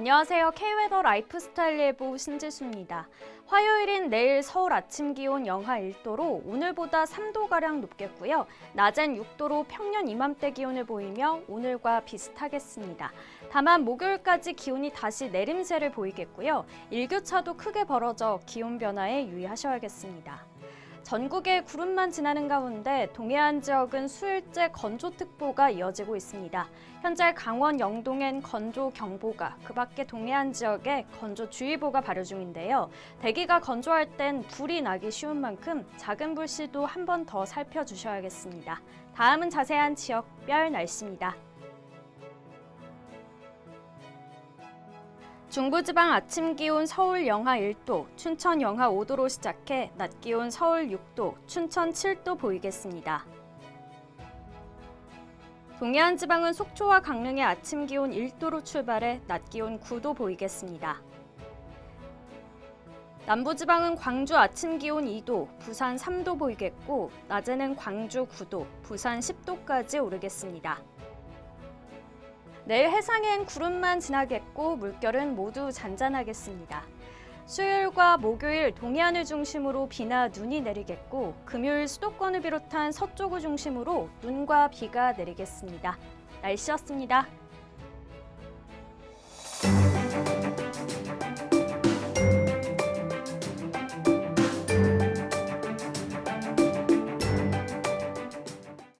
안녕하세요. K웨더 라이프스타일 예보 신지수입니다. 화요일인 내일 서울 아침 기온 영하 1도로 오늘보다 3도가량 높겠고요. 낮엔 6도로 평년 이맘때 기온을 보이며 오늘과 비슷하겠습니다. 다만 목요일까지 기온이 다시 내림세를 보이겠고요. 일교차도 크게 벌어져 기온 변화에 유의하셔야겠습니다. 전국에 구름만 지나는 가운데 동해안 지역은 수일째 건조특보가 이어지고 있습니다. 현재 강원 영동엔 건조경보가, 그 밖에 동해안 지역에 건조주의보가 발효 중인데요. 대기가 건조할 땐 불이 나기 쉬운 만큼 작은 불 시도 한 번 더 살펴주셔야겠습니다. 다음은 자세한 지역별 날씨입니다. 중부지방 아침 기온 서울 영하 1도, 춘천 영하 5도로 시작해 낮 기온 서울 6도, 춘천 7도 보이겠습니다. 동해안 지방은 속초와 강릉의 아침 기온 1도로 출발해 낮 기온 9도 보이겠습니다. 남부 지방은 광주 아침 기온 2도, 부산 3도 보이겠고 낮에는 광주 9도, 부산 10도까지 오르겠습니다. 내일 해상엔 구름만 지나겠고 물결은 모두 잔잔하겠습니다. 수요일과 목요일 동해안을 중심으로 비나 눈이 내리겠고 금요일 수도권을 비롯한 서쪽을 중심으로 눈과 비가 내리겠습니다. 날씨였습니다.